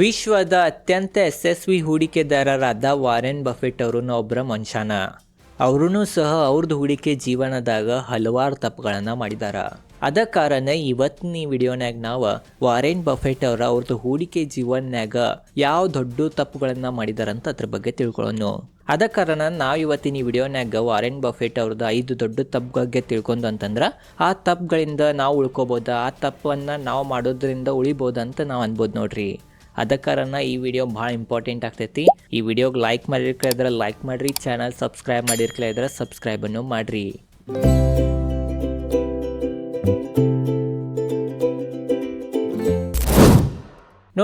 ವಿಶ್ವದ ಅತ್ಯಂತ ಯಶಸ್ವಿ ಹೂಡಿಕೆದಾರರಾದ Warren Buffett ಅವರು ಒಬ್ಬರ ಮನುಷ್ಯನ. ಅವ್ರೂ ಸಹ ಅವ್ರದ್ದು ಹೂಡಿಕೆ ಜೀವನದಾಗ ಹಲವಾರು ತಪ್ಪುಗಳನ್ನು ಮಾಡಿದಾರ. ಅದ ಕಾರಣ ಇವತ್ತಿನ ಈ ವಿಡಿಯೋನಾಗ ನಾವು ವಾರೆನ್ ಬಫೆಟ್ ಅವರ ಅವ್ರದ್ದು ಹೂಡಿಕೆ ಜೀವನ್ಯಾಗ ಯಾವ ದೊಡ್ಡ ತಪ್ಪುಗಳನ್ನು ಮಾಡಿದಾರಂತ ಅದ್ರ ಬಗ್ಗೆ ತಿಳ್ಕೊಳ್ಳೋಣ ಅದ ಕಾರಣ ನಾವು ಇವತ್ತಿನ ಈ ವಿಡಿಯೋನಾಗ ವಾರೆನ್ ಬಫೆಟ್ ಅವ್ರದ್ದು ಐದು ದೊಡ್ಡ ತಪ್ಪು ಬಗ್ಗೆ ತಿಳ್ಕೊಂಡು ಅಂತಂದ್ರೆ, ಆ ತಪ್ಪುಗಳಿಂದ ನಾವು ಉಳ್ಕೊಬೋದು, ಆ ತಪ್ಪನ್ನು ನಾವು ಮಾಡೋದ್ರಿಂದ ಅಂತ ನಾವು ಅನ್ಬೋದು ನೋಡ್ರಿ. ಅದ ಕಾರಣ ಈ ವಿಡಿಯೋ ಭಾಳ ಇಂಪಾರ್ಟೆಂಟ್ ಆಗ್ತೈತಿ. ಈ ವಿಡಿಯೋಗೆ ಲೈಕ್ ಮಾಡಿರ್ಕಲ ಇದ್ರೆ ಲೈಕ್ ಮಾಡ್ರಿ ಚಾನಲ್ ಸಬ್ಸ್ಕ್ರೈಬ್ ಮಾಡಿರ್ಕಲ ಇದ್ರೆ ಸಬ್ಸ್ಕ್ರೈಬನ್ನು ಮಾಡಿರಿ.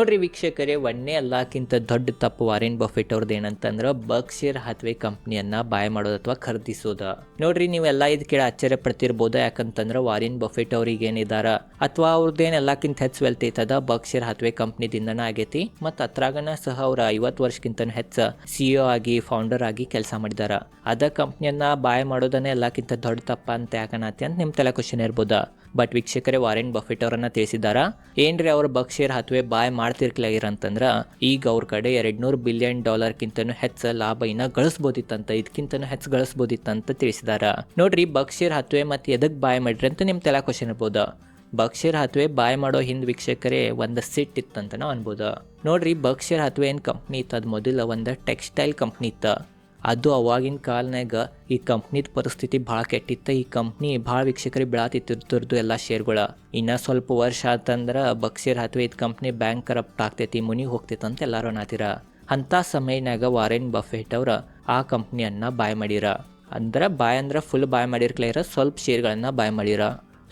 ನೋಡ್ರಿ ವೀಕ್ಷಕರೇ ಒಂದೇ ಎಲ್ಲಕ್ಕಿಂತ ದೊಡ್ಡ ತಪ್ಪು ವಾರೆನ್ ಬಫೆಟ್ ಅವ್ರದ್ದು ಏನಂತಂದ್ರೆ ಬಕ್ಶೇರ್ ಹಾತ್ವೆ ಕಂಪ್ನಿಯನ್ನ ಬಾಯ್ ಮಾಡೋದು ಅಥವಾ ಖರೀದಿಸೋದ. ನೋಡ್ರಿ ನೀವೆಲ್ಲ ಇದು ಕೇಳಿ ಆಶ್ಚರ್ಯ ಪಡ್ತಿರ್ಬೋದು ಯಾಕಂತಂದ್ರೆ ವಾರಿನ್ ಬಫೆಟ್ ಅವ್ರಿಗೆ ಏನಿದಾರ ಅಥವಾ ಅವ್ರದ್ದೇನು ಎಲ್ಲಕ್ಕಿಂತ ಹೆಚ್ಚು ವೆಲ್ತ್ ಐತದ ಬಕ್ಶೇರ್ ಹಾತ್ವೆ ಕಂಪ್ನಿದಿಂದನ ಆಗೈತಿ, ಮತ್ತು ಅತ್ರಾಗನ ಸಹ ಅವ್ರ ಐವತ್ತು ವರ್ಷಕ್ಕಿಂತ ಹೆಚ್ಚು ಸಿ ಆಗಿ ಫೌಂಡರ್ ಆಗಿ ಕೆಲಸ ಮಾಡಿದಾರ. ಅದ ಕಂಪ್ನಿಯನ್ನ ಬಾಯ್ ಮಾಡೋದನ್ನ ಎಲ್ಲಕ್ಕಿಂತ ದೊಡ್ಡ ತಪ್ಪ ಅಂತ ಯಾಕನತಿ ಅಂತ ನಿಮ್ ತಲೆ ಕ್ವಶನ್ ಇರ್ಬೋದಾ. ಬಟ್ ವೀಕ್ಷಕರೇ ವಾರೆನ್ ಬಫೆಟ್ ಅವರನ್ನ ತಿಳಿಸಿದಾರ ಏನ್ರಿ ಅವ್ರ ಬಕ್ಷೇರ್ ಹತ್ವೆ ಬಾಯ್ ಮಾಡ್ತಿರ್ಕಲಾಗಿರಂತಂದ್ರ ಈಗ ಅವ್ರ ಕಡೆ ಎರಡ್ ನೂರು ಬಿಲಿಯನ್ ಡಾಲರ್ಕ್ಕಿಂತನೂ ಹೆಚ್ಚು ಲಾಭ ಇನ್ನ ಗಳಿಸ್ಬೋದಿತ್ತಂತ ಇದಕ್ಕಿಂತನೂ ಹೆಚ್ಚು ಗಳಿಸ್ಬೋದಿತ್ತಂತ ತಿಳಿಸಿದಾರ? ನೋಡ್ರಿ ಬಕ್ಷೇರ್ ಹತ್ವೆ ಮತ್ತೆ ಎದಕ್ ಬಾಯ್ ಮಾಡ್ರಿ ಅಂತ ನಿಮ್ ತಲೆ ಕ್ವಶನ್ ಇರ್ಬೋದ. ಬಕ್ಷೀರ್ ಹತ್ವೆ ಬಾಯ್ ಮಾಡೋ ಹಿಂದ್ ವೀಕ್ಷಕರೇ ಒಂದು ಸಿಟ್ ಇತ್ತಂತ ಅನ್ಬೋದು. ನೋಡ್ರಿ ಬಕ್ಷೀರ್ ಹತ್ವೆ ಏನು ಕಂಪ್ನಿ ಇತ್ತು? ಅದು ಮೊದಲ ಒಂದು ಟೆಕ್ಸ್ಟೈಲ್ ಕಂಪ್ನಿ ಇತ್ತು. ಅದು ಅವಾಗಿನ ಕಾಲ್ನಾಗ ಈ ಕಂಪ್ನಿದ ಪರಿಸ್ಥಿತಿ ಭಾಳ ಕೆಟ್ಟಿತ್ತು. ಈ ಕಂಪ್ನಿ ಭಾಳ ವೀಕ್ಷಕರಿಗೆ ಬೀಳಾತಿತ್ತಿರ್ದು ಎಲ್ಲ ಶೇರ್ಗಳ ಇನ್ನೂ ಸ್ವಲ್ಪ ವರ್ಷ ಆತಂದ್ರೆ ಬಕ್ಷೀರ್ ಹತ್ವೆ ಇದು ಕಂಪ್ನಿ ಬ್ಯಾಂಕ್ ಕರಪ್ಟ್ ಆಗ್ತೈತಿ ಮುನಿ ಹೋಗ್ತೈತೆ ಅಂತ ಎಲ್ಲರೂ ಅನ್ನತ್ತೀರ ಅಂಥ ಸಮಯನಾಗ ವಾರೆನ್ ಬಫೆಟ್ ಅವ್ರ ಆ ಕಂಪ್ನಿಯನ್ನ ಬಾಯ್ ಮಾಡಿರ. ಅಂದ್ರೆ ಬಾಯ್ ಅಂದ್ರೆ ಫುಲ್ ಬಾಯ್ ಮಾಡಿರ್ಕ್ಲೇರ ಸ್ವಲ್ಪ ಶೇರ್ಗಳನ್ನು ಬಾಯ್ ಮಾಡಿರ.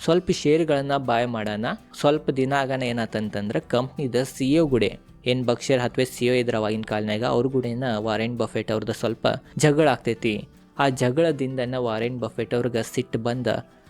ಸ್ವಲ್ಪ ಶೇರ್ಗಳನ್ನ ಬಾಯ್ ಮಾಡೋಣ ಸ್ವಲ್ಪ ದಿನ ಆಗನ ಏನಾತಂತಂದ್ರೆ ಕಂಪ್ನಿದ ಸಿ ಒ ಗುಡೆ. ಏನು ಬಕ್ಷರ್ ಅಥವಾ ಸಿ ಒ ಇದ್ರ ಅವಾಗಿನ ಕಾಲನಾಗ ಅವ್ರ ಗುಡೇನ ವಾರೆನ್ ಬಫೆಟ್ ಅವ್ರದ್ದು ಸ್ವಲ್ಪ ಜಗಳ ಆಗ್ತೈತಿ. ಆ ಜಗಳದಿಂದನ ವಾರೆನ್ ಬಫೆಟ್ ಅವ್ರಿಗೆ ಸಿಟ್ಟು ಬಂದ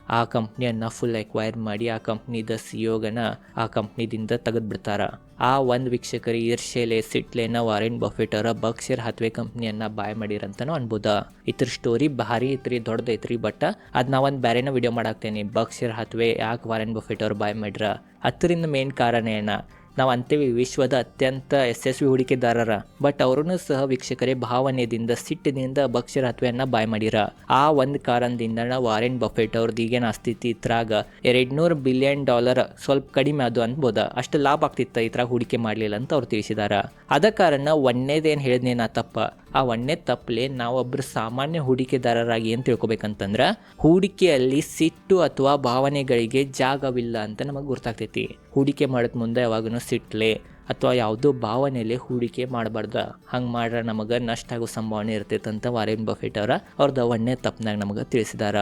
ಆ ಕಂಪ್ನಿಯನ್ನು ಫುಲ್ ಎಕ್ವೈರ್ ಮಾಡಿ ಆ ಕಂಪ್ನಿದ ಸಿ ಒಗನ ಆ ಕಂಪ್ನಿದಿಂದ ತೆಗೆದ್ಬಿಡ್ತಾರ. ಆ ಒಂದು ವೀಕ್ಷಕರಿ ಈರ್ಷೆಲೆ ಸಿಟ್ಲೇನ ವಾರೆನ್ ಬಫೆಟ್ ಅವರ ಬಕ್ಷರ್ ಹತ್ವೆ ಕಂಪ್ನಿಯನ್ನ ಬಾಯ್ ಮಾಡಿರಂತನೂ ಅನ್ಬೋದ. ಇದ್ರ ಸ್ಟೋರಿ ಭಾರಿ ಐತ್ರಿ ದೊಡ್ಡದೈತ್ರಿ ಬಟ್ ಅದು ಒಂದು ಬೇರೆನ ವಿಡಿಯೋ ಮಾಡಾಕ್ತೇನೆ. ಬಕ್ಷರ್ ಹತ್ವೆ ಯಾಕೆ ವಾರೆನ್ ಬಫೆಟ್ ಅವ್ರು ಬಾಯ್ ಮಾಡ್ರ? ಹತ್ತರಿಂದ ಮೇನ್ ಕಾರಣ ಏನ? ನಾವು ಅಂತೀವಿ ವಿಶ್ವದ ಅತ್ಯಂತ ಯಶಸ್ವಿ ಹೂಡಿಕೆದಾರರ. ಬಟ್ ಅವರೂ ಸಹ ವೀಕ್ಷಕರೇ ಭಾವನೆಯಿಂದ, ಸಿಟ್ಟಿನಿಂದ ಭಕ್ಷ್ಯರ ಹತ್ವೆಯನ್ನು ಬಾಯ್ ಮಾಡಿರ. ಆ ಒಂದು ಕಾರಣದಿಂದ ವಾರೆನ್ ಬಫೆಟ್ ಅವ್ರದ್ದು ಈಗೇನು ಆಸ್ತಿತಿ ಇದ್ರಾಗ ಎರಡ್ನೂರು ಬಿಲಿಯನ್ ಡಾಲರ್ ಸ್ವಲ್ಪ ಕಡಿಮೆ ಅದು ಅನ್ಬೋದ. ಅಷ್ಟು ಲಾಭ ಆಗ್ತಿತ್ತ ಇದ್ರಾಗ ಹೂಡಿಕೆ ಮಾಡಲಿಲ್ಲ ಅಂತ ಅವ್ರು ತಿಳಿಸಿದಾರ. ಅದ ಕಾರಣ ಒಂದೇದೇನು ಹೇಳಿದ್ನೇ ನಾ ತಪ್ಪ? ಆ ಒಂದೇ ತಪ್ಪಲೆ ನಾವೊಬ್ಬರು ಸಾಮಾನ್ಯ ಹೂಡಿಕೆದಾರರಾಗಿ ಏನು ತಿಳ್ಕೊಬೇಕಂತಂದ್ರೆ, ಹೂಡಿಕೆಯಲ್ಲಿ ಸಿಟ್ಟು ಅಥವಾ ಭಾವನೆಗಳಿಗೆ ಜಾಗವಿಲ್ಲ ಅಂತ ನಮಗೆ ಗೊತ್ತಾಗ್ತೈತಿ ಹೂಡಿಕೆ ಮಾಡೋದು ಮುಂದೆ ಯಾವಾಗೂ ಸಿಟ್ಲೆ ಅಥವಾ ಯಾವುದೋ ಭಾವನೆಯಲ್ಲಿ ಹೂಡಿಕೆ ಮಾಡಬಾರ್ದ. ಹಂಗೆ ಮಾಡ್ರೆ ನಮಗೆ ನಷ್ಟ ಆಗೋ ಸಂಭಾವನೆ ಇರ್ತೈತೆ ಅಂತ ವಾರೆನ್ ಬಫೆಟ್ ಅವರ ಅವ್ರದ್ದು ಒಂದನೇ ತಪ್ಪನಾಗ ನಮಗೆ ತಿಳಿಸಿದಾರ.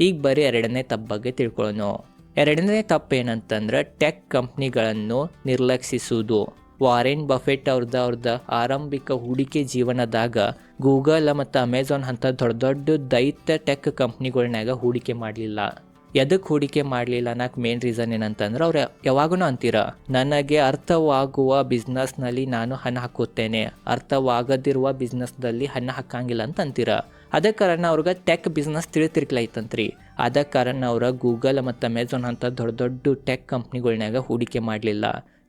ಈಗ ಬರೀ ಎರಡನೇ ತಪ್ಪು ಬಗ್ಗೆ ತಿಳ್ಕೊಳ್ಳೋಣ ಎರಡನೇ ತಪ್ಪು ಏನಂತಂದ್ರೆ ಟೆಕ್ ಕಂಪ್ನಿಗಳನ್ನು ನಿರ್ಲಕ್ಷಿಸುವುದು. ವಾರೆನ್ ಬಫೆಟ್ ಅವ್ರದ್ದು ಅವ್ರದ್ದು ಆರಂಭಿಕ ಹೂಡಿಕೆ ಜೀವನದಾಗ ಗೂಗಲ್ ಮತ್ತು ಅಮೆಝಾನ್ ಅಂತ ದೊಡ್ಡ ದೊಡ್ಡ ದೈತ್ಯ ಟೆಕ್ ಕಂಪ್ನಿಗಳ್ನಾಗ ಹೂಡಿಕೆ ಮಾಡಲಿಲ್ಲ. ಎದಕ್ಕೆ ಹೂಡಿಕೆ ಮಾಡಲಿಲ್ಲ? ನಾಲ್ಕು ಮೇನ್ ರೀಸನ್ ಏನಂತಂದ್ರೆ ಅವ್ರು ಯಾವಾಗೂ ಅಂತೀರ, ನನಗೆ ಅರ್ಥವಾಗುವ ಬಿಸ್ನೆಸ್ನಲ್ಲಿ ನಾನು ಹಣ ಹಾಕುತ್ತೇನೆ. ಅರ್ಥವಾಗದಿರುವ ಬಿಸ್ನೆಸ್ದಲ್ಲಿ ಹಣ ಹಾಕಂಗಿಲ್ಲ ಅಂತ ಅಂತೀರ? ಅದ ಕಾರಣ ಅವ್ರಿಗೆ ಟೆಕ್ ಬಿಸ್ನೆಸ್ ತಿಳಿತಿರ್ಕಲೈತಂತ್ರಿ ಅದ ಕಾರಣ ಅವ್ರ ಗೂಗಲ್ ಮತ್ತು ಅಮೆಝಾನ್ ಅಂತ ದೊಡ್ಡ ದೊಡ್ಡ ಟೆಕ್ ಕಂಪ್ನಿಗಳ್ನಾಗ ಹೂಡಿಕೆ ಮಾಡಲಿಲ್ಲ.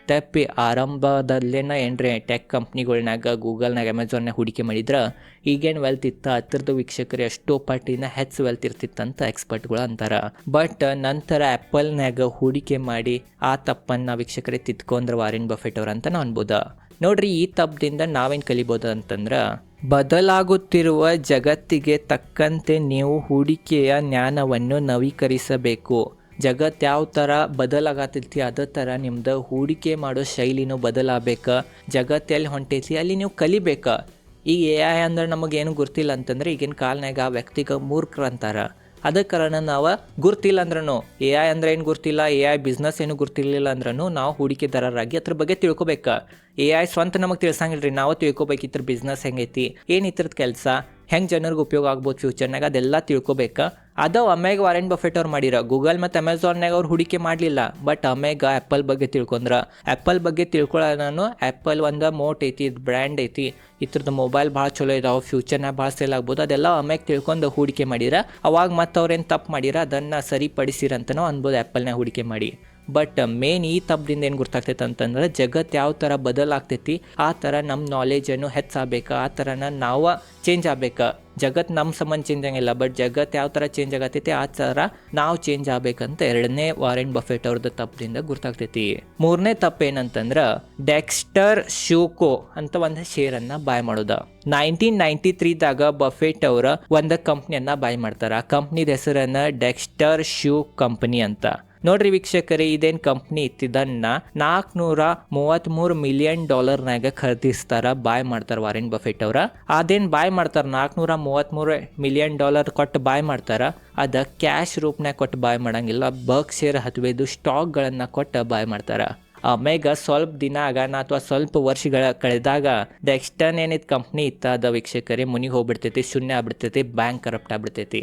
ತಪ್ಪಿ ಆರಂಭದಲ್ಲೇನ ಏನ್ರಿ ಟೆಕ್ ಕಂಪ್ನಿಗಳ್ನಾಗ ಗೂಗಲ್ನಾಗ ಅಮೆಝಾನ್ನಾಗ ಹೂಡಿಕೆ ಮಾಡಿದ್ರೆ ಈಗೇನು ವೆಲ್ತ್ ಇತ್ತ? ಹತ್ತಿರದ ವೀಕ್ಷಕರು ಎಷ್ಟೋ ಪಾರ್ಟಿನ ಹೆಚ್ಚು ವೆಲ್ತ್ ಇರ್ತಿತ್ತಂತ ಎಕ್ಸ್ಪರ್ಟ್ಗಳು ಅಂತಾರ. ಬಟ್ ನಂತರ ಆ್ಯಪಲ್ನಾಗ ಹೂಡಿಕೆ ಮಾಡಿ ಆ ತಪ್ಪನ್ನು ವೀಕ್ಷಕರೇ ತಿದ್ಕೊಂಡ್ರೆ ವಾರೆನ್ ಬಫೆಟ್ ಅವ್ರು ಅಂತ ನಾವು ಅನ್ಬೋದ. ನೋಡ್ರಿ ಈ ತಪ್ಪದಿಂದ ನಾವೇನು ಕಲಿಬೋದು ಅಂತಂದ್ರೆ ಬದಲಾಗುತ್ತಿರುವ ಜಗತ್ತಿಗೆ ತಕ್ಕಂತೆ ನೀವು ಹೂಡಿಕೆಯ ಜ್ಞಾನವನ್ನು ನವೀಕರಿಸಬೇಕು. ಜಗತ್ತು ಯಾವ ಥರ ಬದಲಾಗತ್ತೈತಿ ಅದೇ ಥರ ನಿಮ್ದು ಹೂಡಿಕೆ ಮಾಡೋ ಶೈಲಿನೂ ಬದಲಾಗಬೇಕು. ಜಗತ್ತು ಎಲ್ಲಿ ಹೊಂಟೈತಿ ಅಲ್ಲಿ ನೀವು ಕಲಿಬೇಕು. ಈಗ ಎ ಐ ಅಂದ್ರೆ ನಮಗೇನು ಗೊತ್ತಿಲ್ಲ ಅಂತಂದ್ರೆ ಈಗಿನ ಕಾಲ್ನಾಗ ಆ ವ್ಯಕ್ತಿಗೆ ಮೂರ್ಖರು ಅಂತಾರ. ಅದ ಕಾರಣ ನಾವು ಗುರ್ತಿಲ್ಲ ಅಂದ್ರೂ ಎ ಐ ಅಂದ್ರೆ ಏನು ಗೊತ್ತಿಲ್ಲ ಎ ಐ ಬಿಸ್ನೆಸ್ ಏನು ಗುರ್ತಿರ್ಲಿಲ್ಲ ಅಂದ್ರೂ ನಾವು ಹೂಡಿಕೆದಾರರಾಗಿ ಅದ್ರ ಬಗ್ಗೆ ತಿಳ್ಕೊಬೇಕು. ಎ ಐ ಸ್ವಂತ ನಮಗೆ ತಿಳ್ಸಂಗಿಲ್ರಿ, ನಾವು ತಿಳ್ಕೊಬೇಕು ಇದ್ರ ಬಿಸ್ನೆಸ್ ಹೆಂಗೈತಿ, ಏನು ಇತ್ರದ ಕೆಲಸ, ಹೆಂಗೆ ಜನರಿಗೆ ಉಪಯೋಗ ಆಗ್ಬೋದು ಫ್ಯೂಚರ್ನಾಗ ಅದೆಲ್ಲ ತಿಳ್ಕೊಬೇಕು. ಅದು ಅಮೆಗ ವಾರೆನ್ ಬಫೆಟ್ ಅವ್ರು ಮಾಡಿರ. ಗೂಗಲ್ ಮತ್ತು ಅಮೆಝಾನ್ನಾಗ ಅವ್ರು ಹೂಡಿಕೆ ಮಾಡಲಿಲ್ಲ. ಬಟ್ ಅಮೆಗ ಆ್ಯಪಲ್ ಬಗ್ಗೆ ತಿಳ್ಕೊಂಡ್ರ. ಆ್ಯಪಲ್ ಬಗ್ಗೆ ನಾನು ಆ್ಯಪಲ್ ಒಂದು ಮೋಟ್ ಐತಿ, ಇದು ಬ್ರ್ಯಾಂಡ್ ಐತಿ. ಇದ್ರದ್ದು ಮೊಬೈಲ್ ಭಾಳ ಚಲೋ ಇದಾವೆ ಫ್ಯೂಚರ್ನಾಗ ಭಾಳ ಸೇಲ್ ಆಗ್ಬೋದು. ಅದೆಲ್ಲ ಅಮೆಗ್ ತಿಳ್ಕೊಂಡು ಹೂಡಿಕೆ ಮಾಡಿರ. ಅವಾಗ ಮತ್ತೆ ಅವ್ರೇನು ತಪ್ಪು ಮಾಡಿರ, ಅದನ್ನು ಸರಿಪಡಿಸಿರಂತನೋ ಅನ್ಬೋದು ಆ್ಯಪಲ್ನಾಗ ಹೂಡಿಕೆ ಮಾಡಿ. ಬಟ್ ಮೇನ್ ಈ ತಪ್ಪದಿಂದ ಏನು ಗೊತ್ತಾಗ್ತೈತೆ ಅಂತಂದ್ರೆ ಜಗತ್ತು ಯಾವ ಥರ ಬದಲಾಗ್ತೈತಿ, ಆ ಥರ ನಮ್ಮ ನಾಲೆಜನ್ನು ಹೆಚ್ಚಾಗಬೇಕು, ಆ ಥರನ ನಾವು ಚೇಂಜ್ ಆಗ್ಬೇಕು. ಜಗತ್ತು ನಮ್ಮ ಸಂಬಂಧ ಚೇಂಜ್ ಆಗಿಲ್ಲ ಬಟ್ ಜಗತ್ತು ಯಾವ ಥರ ಚೇಂಜ್ ಆಗತ್ತೈತಿ ಆ ಥರ ನಾವು ಚೇಂಜ್ ಆಗ್ಬೇಕಂತ ಎರಡನೇ ವಾರೆನ್ ಬಫೆಟ್ ಅವ್ರದ್ದು ತಪ್ಪದಿಂದ ಗುರ್ತಾಗ್ತೈತಿ. ಮೂರನೇ ತಪ್ಪು ಏನಂತಂದ್ರೆ ಡೆಕ್ಸ್ಟರ್ ಶೂಕೋ ಅಂತ ಒಂದು ಶೇರನ್ನು ಬಾಯ್ ಮಾಡೋದು. ನೈನ್ಟೀನ್ ನೈಂಟಿ ತ್ರೀದಾಗ ಬಫೆಟ್ ಅವರ ಒಂದು ಕಂಪ್ನಿಯನ್ನ ಬಾಯ್ ಮಾಡ್ತಾರೆ. ಆ ಕಂಪ್ನಿದ ಹೆಸರನ್ನ ಡೆಕ್ಸ್ಟರ್ ಶೂ ಕಂಪನಿ ಅಂತ. ನೋಡ್ರಿ ವೀಕ್ಷಕರೇ, ಇದೇನು ಕಂಪ್ನಿ ಇತ್ತಿದನ್ನ ನಾಲ್ಕನೂರ ಮೂವತ್ತ್ಮೂರು ಮಿಲಿಯನ್ ಡಾಲರ್ನಾಗ ಖರೀದಿಸ್ತಾರ ಬಾಯ್ ಮಾಡ್ತಾರ ವಾರೆನ್ ಬಫೆಟ್ ಅವರ. ಅದೇನು ಬಾಯ್ ಮಾಡ್ತಾರ ನಾಲ್ಕನೂರ ಮೂವತ್ತ್ಮೂರು ಮಿಲಿಯನ್ ಡಾಲರ್ ಕೊಟ್ಟು ಬಾಯ್ ಮಾಡ್ತಾರ, ಅದ ಕ್ಯಾಶ್ ರೂಪ್ನಾಗ ಕೊಟ್ಟು ಬಾಯ್ ಮಾಡಂಗಿಲ್ಲ ಬಗ್ ಶೇರ್ ಹತ್ವೇದು ಸ್ಟಾಕ್ಗಳನ್ನ ಕೊಟ್ಟು ಬಾಯ್ ಮಾಡ್ತಾರ. ಆಮ್ಯಾಗ ಸ್ವಲ್ಪ ದಿನ ಆಗಾನ ಅಥವಾ ಸ್ವಲ್ಪ ವರ್ಷಗಳ ಕಳೆದಾಗ ಡೆಕ್ಸ್ಟನ್ ಏನಿದ್ ಕಂಪ್ನಿ ಇತ್ತ. ಅದ ವೀಕ್ಷಕರೇ, ಮುನಿಗೆ ಹೋಗ್ಬಿಡ್ತೈತಿ, ಶೂನ್ಯ ಆಗ್ಬಿಡ್ತೈತಿ ಬ್ಯಾಂಕ್ ಕರಪ್ಟ್ ಆಗ್ಬಿಡ್ತೈತಿ.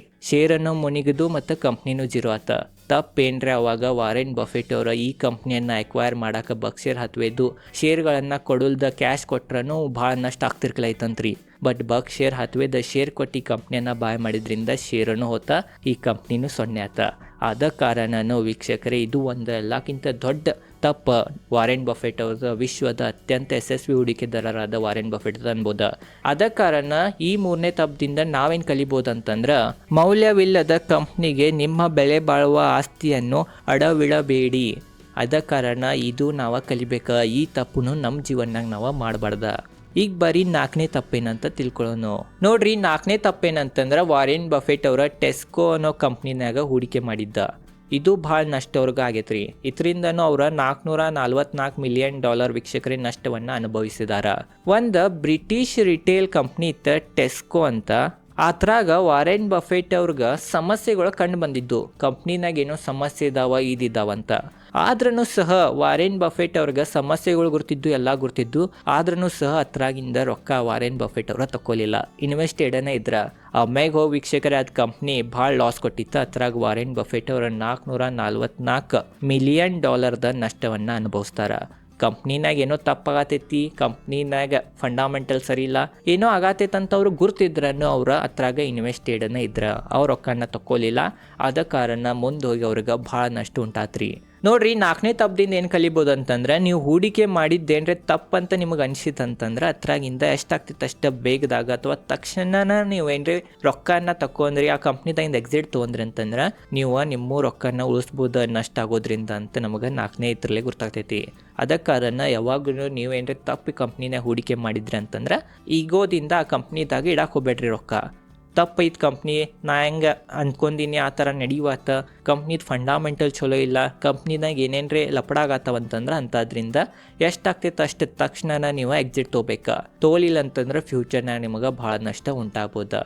ಅನ್ನು ಮುನಿಗದು ಮತ್ತು ಕಂಪ್ನಿನೂ ಜೀರೋ ಆತ. ತಪ್ಪೇನ್ರಿ ಅವಾಗ ವಾರೆನ್ ಬಫೆಟ್ ಅವರ ಈ ಕಂಪ್ನಿಯನ್ನು ಅಕ್ವೈರ್ ಮಾಡಾಕ ಬಕ್ಸೇರ್ ಹತ್ವೇದು ಶೇರ್ಗಳನ್ನು ಕೊಡಲ್ದ ಕ್ಯಾಶ್ ಕೊಟ್ರೂ ಭಾಳ ನಷ್ಟ ಆಗ್ತಿರ್ಕಲೈತಂತ್ರಿ. ಬಟ್ ಬಕ್ ಶೇರ್ ಹತ್ವೆದ ಶೇರ್ ಕೊಟ್ಟು ಈ ಕಂಪ್ನಿಯನ್ನ ಬಾಯ್ ಮಾಡಿದ್ರಿಂದ ಶೇರನು ಹೋತ, ಈ ಕಂಪ್ನಿನೂ ಸೊನ್ನೆ ಆತ. ಆದ ಕಾರಣನು ವೀಕ್ಷಕರೇ, ಇದು ಒಂದು ಎಲ್ಲಕ್ಕಿಂತ ದೊಡ್ಡ ತಪ್ಪ. ವಾರೆನ್ ಬಫೆಟ್ ಅವರ ವಿಶ್ವದ ಅತ್ಯಂತ ಯಶಸ್ವಿ ಹೂಡಿಕೆದಾರರಾದ ವಾರೆನ್ ಬಫೆಟ್ ಅನ್ಬೋದು. ಅದ ಕಾರಣ ಈ ಮೂರನೇ ತಪ್ಪದಿಂದ ನಾವೇನು ಅಂತಂದ್ರ ಮೌಲ್ಯವಿಲ್ಲದ ಕಂಪ್ನಿಗೆ ನಿಮ್ಮ ಬೆಲೆ ಬಾಳುವ ಆಸ್ತಿಯನ್ನು ಅಡವಿಡಬೇಡಿ. ಅದ ಕಾರಣ ಇದು ನಾವು ಕಲಿಬೇಕ. ಈ ತಪ್ಪುನು ನಮ್ಮ ಜೀವನದಾಗ ನಾವು ಮಾಡಬಾರ್ದ. ಈಗ ಬರೀ ನಾಲ್ಕನೇ ತಪ್ಪೇನಂತ ತಿಳ್ಕೊಳ್ಳೋಣ ನೋಡ್ರಿ ನಾಲ್ಕನೇ ತಪ್ಪೇನಂತಂದ್ರೆ ವಾರೆನ್ ಬಫೆಟ್ ಅವರ ಟೆಸ್ಕೋ ಅನ್ನೋ ಕಂಪ್ನಿನಾಗ ಹೂಡಿಕೆ ಮಾಡಿದ್ದ. ಇದು ಭಾಳ ನಷ್ಟವ್ರಿಗೆ ರೀ ಇದರಿಂದನೂ ಅವರ ನಾಲ್ಕುನೂರ ನಲ್ವತ್ನಾಲ್ಕು ಮಿಲಿಯನ್ ಡಾಲರ್ ವೀಕ್ಷಕರಿಗೆ ನಷ್ಟವನ್ನು ಅನುಭವಿಸಿದಾರ. ಒಂದು ಬ್ರಿಟಿಷ್ ರಿಟೇಲ್ ಕಂಪ್ನಿ ಇತ್ತು ಟೆಸ್ಕೋ ಅಂತ ಅದ್ರಾಗ ವಾರೆನ್ ಬಫೆಟ್ ಅವ್ರಿಗೆ ಸಮಸ್ಯೆಗಳು ಕಂಡು ಬಂದಿದ್ದು. ಕಂಪ್ನಿನಾಗ ಏನೋ ಸಮಸ್ಯೆ ಇದಾವ ಇದಿದ್ದಾವಂತ ಆದ್ರೂ ಸಹ ವಾರೆನ್ ಬಫೆಟ್ ಅವ್ರಿಗೆ ಸಮಸ್ಯೆಗಳು ಗುರ್ತಿದ್ದು, ಎಲ್ಲ ಗುರ್ತಿದ್ದು. ಆದ್ರೂ ಸಹ ಅತ್ರಾಗಿಂದ ರೊಕ್ಕ ವಾರೆನ್ ಬಫೆಟ್ ಅವ್ರ ತಕ್ಕೊಲಿಲ್ಲ. ಇನ್ವೆಸ್ಟೆಡನೇ ಇದ್ರ. ಆಮ್ಯಾಗ ಹೋಗಿ ವೀಕ್ಷಕರೇ, ಅದು ಕಂಪ್ನಿ ಭಾಳ ಲಾಸ್ ಕೊಟ್ಟಿತ್ತು. ಅತ್ರಾಗ ವಾರೆನ್ ಬಫೆಟ್ ಅವರ ನಾಲ್ಕುನೂರ ನಲ್ವತ್ನಾಲ್ಕು ಮಿಲಿಯನ್ ಡಾಲರ್ದ ನಷ್ಟವನ್ನು ಅನುಭವಿಸ್ತಾರ. ಕಂಪ್ನಿನಾಗ ಏನೋ ತಪ್ಪಾಗತೈತಿ, ಕಂಪ್ನಿನಾಗ ಫಂಡಾಮೆಂಟಲ್ ಸರಿ ಇಲ್ಲ ಏನೋ ಆಗತೈತೆ ಅಂತ ಅವ್ರು ಗುರ್ತಿದ್ರನ್ನು ಅವ್ರ ಅತ್ರಾಗ ಇನ್ವೆಸ್ಟೆಡನ್ನ ಇದ್ರ. ಅವ್ರ ರೊಕ್ಕನ ತಕ್ಕೊಲಿಲ್ಲ. ಆದ ಕಾರಣ ಮುಂದೆ ಹೋಗಿ ಅವ್ರಿಗೆ ಭಾಳ ನಷ್ಟ ಉಂಟಾತ್ರಿ. ನೋಡ್ರಿ, ನಾಲ್ಕನೇ ತಪ್ಪದಿಂದ ಏನು ಕಲಿಬೋದು ಅಂತಂದ್ರೆ ನೀವು ಹೂಡಿಕೆ ಮಾಡಿದ್ದೇನ್ರೆ ತಪ್ಪಂತ ನಿಮಗೆ ಅನಿಸಿತಂತಂದ್ರೆ ಅದ್ರಾಗಿಂದ ಎಷ್ಟಾಗ್ತಿತ್ತು? ಅಷ್ಟು ಬೇಗದಾಗ ಅಥವಾ ತಕ್ಷಣ ನೀವು ಏನ್ರಿ, ರೊಕ್ಕನ ತಕೊಂಡ್ರಿ, ಆ ಕಂಪ್ನಿದಾಗಿಂದ ಎಕ್ಸಿಟ್ ತೊಗೊಂಡ್ರಿ ಅಂತಂದ್ರೆ, ನೀವು ನಿಮ್ಮ ರೊಕ್ಕನ ಉಳಿಸ್ಬೋದು ನಷ್ಟ ಆಗೋದ್ರಿಂದ ಅಂತ ನಮಗೆ ನಾಲ್ಕನೇ ಇದ್ರಲ್ಲೇ ಗೊತ್ತಾಗ್ತೈತಿ ಅದನ್ನು ಯಾವಾಗಲೂ ನೀವು ಏನ್ರಿ, ತಪ್ಪು ಕಂಪ್ನಿನ ಹೂಡಿಕೆ ಮಾಡಿದ್ರಿ ಅಂತಂದ್ರೆ, ಈಗೋದಿಂದ ಆ ಕಂಪ್ನಿದಾಗ ಇಡಕ್ಕೆ ಹೋಗ್ಬೇಡ್ರಿ ರೊಕ್ಕ. ತಪ್ಪೈತ್ ಕಂಪ್ನಿ, ನಾ ಹೆಂಗೆ ಅಂದ್ಕೊಂಡಿನಿ ಆ ಥರ ನಡೆಯುವತ್ತ ಕಂಪ್ನಿದ ಫಂಡಾಮೆಂಟಲ್ ಚಲೋ ಇಲ್ಲ ಕಂಪ್ನಿದಾಗ ಏನೇನ್ರಿ ಲಪಡಾಗತ್ತವಂತಂದ್ರೆ ಅಂಥದ್ರಿಂದ ಎಷ್ಟಾಗ್ತೈತೆ ಅಷ್ಟು ತಕ್ಷಣ ನೀವು ಎಕ್ಸಿಟ್ ತೊಗೋಬೇಕು. ತೋಲಿಲ್ಲ ಅಂತಂದ್ರೆ ಫ್ಯೂಚರ್ನಾಗ ನಿಮಗೆ ಭಾಳ ನಷ್ಟ ಉಂಟಾಗ್ಬೋದು.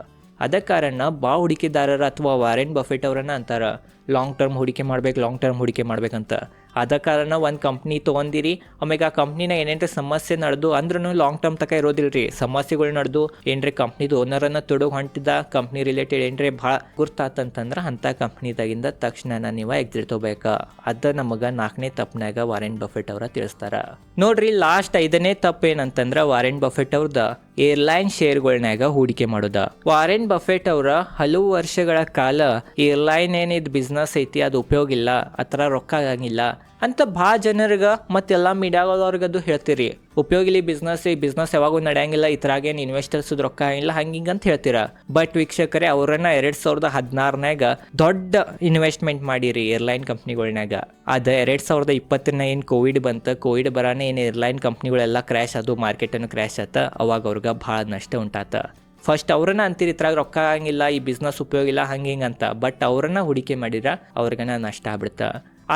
ಅದ ಕಾರಣ ಬಾ ಹೂಡಿಕೆದಾರರ ಅಥವಾ ವಾರೆನ್ ಬಫೆಟ್ ಅವರನ್ನ ಅಂತಾರೆ ಲಾಂಗ್ ಟರ್ಮ್ ಹೂಡಿಕೆ ಮಾಡ್ಬೇಕು ಲಾಂಗ್ ಟರ್ಮ್ ಹೂಡಿಕೆ ಮಾಡ್ಬೇಕಂತ. ಅದ ಕಾರಣ ಒಂದು ಕಂಪ್ನಿ ತೊಗೊಂದಿರಿ ಆಮೇಲೆ ಆ ಕಂಪ್ನಿನ ಏನೇನ್ರಿ ಸಮಸ್ಯೆ ನಡೆದು ಅಂದ್ರೂ ಲಾಂಗ್ ಟರ್ಮ್ ತಕ ಇರೋದಿಲ್ಲ ಸಮಸ್ಯೆಗಳು ನಡೆದು ಏನ್ರಿ ಕಂಪ್ನಿದು ಓನರನ್ನು ತೊಡಗು ಹೊಂಟಿದ್ದ ಕಂಪ್ನಿ ರಿಲೇಟೆಡ್ ಏನ್ರಿ ಭಾಳ ಗುರ್ತಾತಂತಂದ್ರೆ ಅಂಥ ಕಂಪ್ನಿದಾಗಿಂದ ತಕ್ಷಣ ನೀವು ಎಕ್ಸಿಟ್ ತೊಗೋಬೇಕು. ಅದ ನಮಗೆ ನಾಲ್ಕನೇ ತಪ್ಪನಾಗ ವಾರೆನ್ ಬಫೆಟ್ ಅವರ ತಿಳಿಸ್ತಾರ. ನೋಡ್ರಿ ಲಾಸ್ಟ್ ಐದನೇ ತಪ್ಪು ಏನಂತಂದ್ರೆ ವಾರೆನ್ ಬಫೆಟ್ ಅವ್ರದ ಏರ್ಲೈನ್ ಶೇರ್ಗಳ್ನಾಗ ಹೂಡಿಕೆ ಮಾಡೋದ. ವಾರೆನ್ ಬಫೆಟ್ ಅವರ ಹಲವು ವರ್ಷಗಳ ಕಾಲ ಏರ್ಲೈನ್ ಏನಿದ್ ಬಿಸ್ನೆಸ್ ಐತಿ, ಅದು ಉಪಯೋಗ ಇಲ್ಲ ಥರ ರೊಕ್ಕ ಆಗಂಗಿಲ್ಲ. ಅಂತ ಭಾಳ ಜನರಿಗೆ ಮತ್ತೆಲ್ಲ ಮೀಡಿಯಾದವ್ರಿಗೆ ಅದು ಹೇಳ್ತೀರಿ. ಉಪಯೋಗ ಇಲ್ಲಿ ಬಿಸ್ನೆಸ್ ಈ ಬಿಸ್ನೆಸ್ ಯಾವಾಗೂ ನಡೆಯಂಗಿಲ್ಲ ಏನು ಇನ್ವೆಸ್ಟರ್ಸ್ ರೊಕ್ಕ ಆಗಿಲ್ಲ ಹಂಗಿಂಗ್ ಅಂತ ಹೇಳ್ತೀರ. ಬಟ್ ವೀಕ್ಷಕರೇ, ಅವ್ರನ್ನ ಎರಡ್ ಸಾವಿರದ ಹದಿನಾರನಾಗ ದೊಡ್ಡ ಇನ್ವೆಸ್ಟ್ಮೆಂಟ್ ಮಾಡಿರಿ ಏರ್ಲೈನ್ ಕಂಪ್ನಿಗಳ್ನಾಗ ಅದ ಎರಡ್ ಸಾವಿರದ ಇಪ್ಪತ್ತನ ಏನು ಕೋವಿಡ್ ಬಂತ ಕೋವಿಡ್ ಬರಾನೇ ಏನು ಏರ್ಲೈನ್ ಕಂಪ್ನಿಗಳೆಲ್ಲ ಕ್ರ್ಯಾಶ್ ಅದು ಮಾರ್ಕೆಟನ್ನು ಕ್ರ್ಯಾಶ್ ಆತ, ಅವಾಗ ಅವ್ರಿಗೆ ಭಾಳ ನಷ್ಟ ಉಂಟಾತ. ಫಸ್ಟ್ ಅವ್ರನ್ನ ಅಂತೀರಿ, ಇತ್ರಾಗ ರೊಕ್ಕ ಆಗಂಗಿಲ್ಲ, ಈ ಬಿಸ್ನೆಸ್ ಉಪಯೋಗ ಇಲ್ಲ ಹಂಗೆ ಹಿಂಗೆ ಅಂತ. ಬಟ್ ಅವ್ರನ್ನ ಹೂಡಿಕೆ ಮಾಡಿರ, ಅವ್ರಿಗನ ನಷ್ಟ ಆಗ್ಬಿಡ್ತ.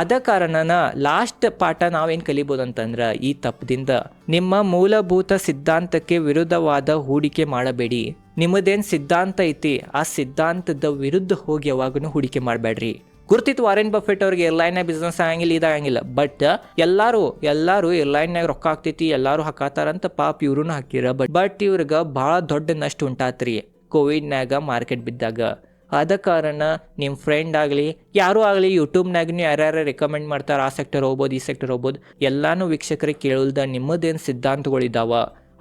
ಅದ ಕಾರಣನ ಲಾಸ್ಟ್ ಪಾಠ ನಾವೇನು ಕಲಿಬೋದು ಅಂತಂದ್ರೆ ಈ ತಪ್ಪದಿಂದ ನಿಮ್ಮ ಮೂಲಭೂತ ಸಿದ್ಧಾಂತಕ್ಕೆ ವಿರುದ್ಧವಾದ ಹೂಡಿಕೆ ಮಾಡಬೇಡಿ. ನಿಮ್ಮದೇನು ಸಿದ್ಧಾಂತ ಐತಿ, ಆ ಸಿದ್ಧಾಂತದ ವಿರುದ್ಧ ಹೋಗಿ ಯಾವಾಗೂ ಹೂಡಿಕೆ ಮಾಡಬೇಡ್ರಿ ಗುರ್ತಿತ್ತು ವಾರೆನ್ ಬಫೆಟ್ ಅವ್ರಿಗೆ ಏರ್ಲೈನ್ ಬಿಸ್ನೆಸ್ ಆಗಂಗಿಲ್ಲ ಇದಾಗಂಗಿಲ್ಲ ಬಟ್ ಎಲ್ಲಾರು ಎಲ್ಲಾರು ಏರ್ಲೈನ್ಯಾಗ ರೊಕ್ಕ ಆಗ್ತೈತಿ ಎಲ್ಲಾರು ಹಾಕಾತಾರಂತ ಪಾಪ ಇವ್ರೂ ಹಾಕಿರ. ಬಟ್ ಬಟ್ ಇವ್ರಿಗೆ ಭಾಳ ದೊಡ್ಡ ನಷ್ಟ ಉಂಟಾತ್ರಿ. ಕೋವಿಡ್ನ್ಯಾಗ ಮಾರ್ಕೆಟ್ ಬಿದ್ದಾಗ. ಆದ ಕಾರಣ ನಿಮ್ಮ ಫ್ರೆಂಡ್ ಆಗಲಿ, ಯಾರೂ ಆಗಲಿ ಯೂಟ್ಯೂಬ್ನಾಗೂ ಯಾರ್ಯಾರು ರೆಕಮೆಂಡ್ ಮಾಡ್ತಾರೆ ಆ ಸೆಕ್ಟರ್ ಹೋಗ್ಬೋದು, ಈ ಸೆಕ್ಟರ್ ಹೋಗ್ಬೋದು, ಎಲ್ಲಾನು ವೀಕ್ಷಕರಿಗೆ ಕೇಳಲ್ದ ನಿಮ್ಮದೇನು ಸಿದ್ಧಾಂತಗಳಿದ್ದಾವ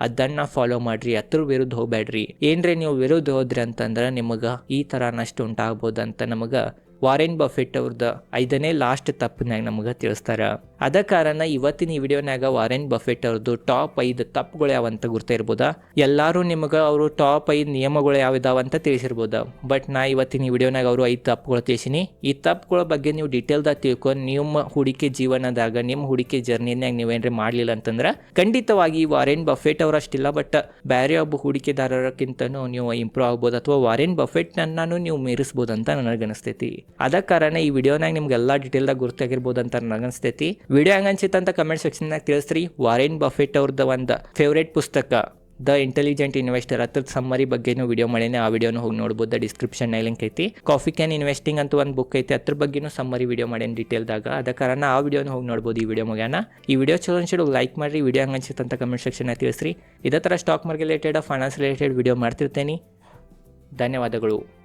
ಅದನ್ನ ಫಾಲೋ ಮಾಡ್ರಿ, ಅದ್ರ ವಿರುದ್ಧ ಹೋಗ್ಬೇಡ್ರಿ ಏನ್ರಿ ನೀವು ವಿರುದ್ಧ ಹೋದ್ರಿ ಅಂತಂದ್ರೆ ನಿಮಗೆ ಈ ಥರ ನಷ್ಟ ಉಂಟಾಗ್ಬೋದು ಅಂತ ನಮಗೆ ವಾರೆನ್ ಬಫೆಟ್ ಅವ್ರದ್ದು ಐದನೇ ಲಾಸ್ಟ್ ತಪ್ಪನಾಗ ನಮಗೆ ತಿಳಿಸ್ತಾರ. ಅದ ಕಾರಣ ಇವತ್ತಿನ ಈ ವಿಡಿಯೋನಾಗ ವಾರೆನ್ ಬಫೆಟ್ ಅವ್ರದ್ದು ಟಾಪ್ ಐದು ತಪ್ಪುಗಳು ಯಾವಂತ ಗುರ್ತಾ ಇರ್ಬೋದಾ? ಎಲ್ಲರೂ ನಿಮಗೆ ಅವರು ಟಾಪ್ ಐದು ನಿಯಮಗಳು ಯಾವಿದಾವ ಅಂತ ತಿಳಿಸಿರ್ಬೋದ. ಬಟ್ ನಾ ಇವತ್ತಿನ ಈ ವಿಡಿಯೋನಾಗ ಅವರು ಐದು ತಪ್ಪುಗಳು ತಿಳಿಸಿನಿ. ಈ ತಪ್ಪುಗಳ ಬಗ್ಗೆ ನೀವು ಡೀಟೇಲ್ದಾಗ ತಿಳ್ಕೊಂಡು ನಿಮ್ಮ ಹೂಡಿಕೆ ಜೀವನದಾಗ, ನಿಮ್ಮ ಹೂಡಿಕೆ ಜರ್ನಿನಾಗ ನೀವೇನ್ರಿ ಮಾಡಲಿಲ್ಲ ಅಂತಂದ್ರೆ ಖಂಡಿತವಾಗಿ ವಾರೆನ್ ಬಫೆಟ್ ಅವರಷ್ಟಿಲ್ಲ ಬಟ್ ಬೇರೆ ಒಬ್ಬ ಹೂಡಿಕೆದಾರರಕ್ಕಿಂತನೂ ನೀವು ಇಂಪ್ರೂವ್ ಆಗ್ಬೋದು ಅಥವಾ ವಾರೆನ್ ಬಫೆಟ್ ನನ್ನನ್ನು ನೀವು ಮೀರಿಸ್ಬೋದು ಅಂತ ನನಗನ್ನಿಸ್ತೈತಿ. ಅದ ಕಾರಣ ಈ ವಿಡಿಯೋನಾಗ ನಿಮ್ಗೆಲ್ಲ ಡೀಟೇಲ್ದಾಗ ಗುರ್ತಾಗಿರ್ಬೋದು ಅಂತ ನನಗನ್ಸ್ತೈತಿ ವಿಡಿಯೋ ಹೆಂಗ ಅನ್ಸಿತ್ತು ಅಂತ ಕಮೆಂಟ್ ಸೆಕ್ಷನ್ನಾಗ ತಿಳಿಸ್ರಿ. ವಾರೆನ್ ಬಫೆಟ್ ಅವ್ರದ್ದು ಒಂದು ಫೇವ್ರೇಟ್ ಪುಸ್ತಕ ದ ಇಂಟೆಲಿಜೆಂಟ್ ಇನ್ವೆಸ್ಟರ್ ಅದ್ರ ಸಮ್ಮರಿ ಬಗ್ಗೆನೂ ವಿಡಿಯೋ ಮಾಡೇನೆ. ಆ ವಿಡಿಯೋನು ಹೋಗಿ ನೋಡ್ಬೋದು. ಡಿಸ್ಕ್ರಿಪ್ಷನ್ ಲಿಂಕ್ ಐತಿ. ಕಾಫಿ ಕ್ಯಾನ್ ಇನ್ವೆಸ್ಟಿಂಗ್ ಅಂತ ಒಂದು ಬುಕ್ ಐತಿ. ಅದ್ರ ಬಗ್ಗೆನೂ ಸಮ್ಮರಿ ವಿಡಿಯೋ ಮಾಡೇನು ಡೀಟೇಲ್ದಾಗ ಅದ ಕಾರಣ ಆ ವಿಡಿಯೋನ ಹೋಗಿ ನೋಡ್ಬೋದು ಈ ವಿಡಿಯೋ ಮುಗ್ಯಾನ. ಈ ವಿಡಿಯೋ ಚಲೋ ಅನ್ಸಿಡು ಲೈಕ್ ಮಾಡಿರಿ. ವಿಡಿಯೋ ಹಂಗೆ ಅಂತ ಕಮೆಂಟ್ ಸೆಕ್ಷನ್ ತಿಳಿಸ್ರಿ. ಇದೇ ಥರ stock market related finance related video ಮಾಡ್ತಿರ್ತೇನೆ. ಧನ್ಯವಾದಗಳು.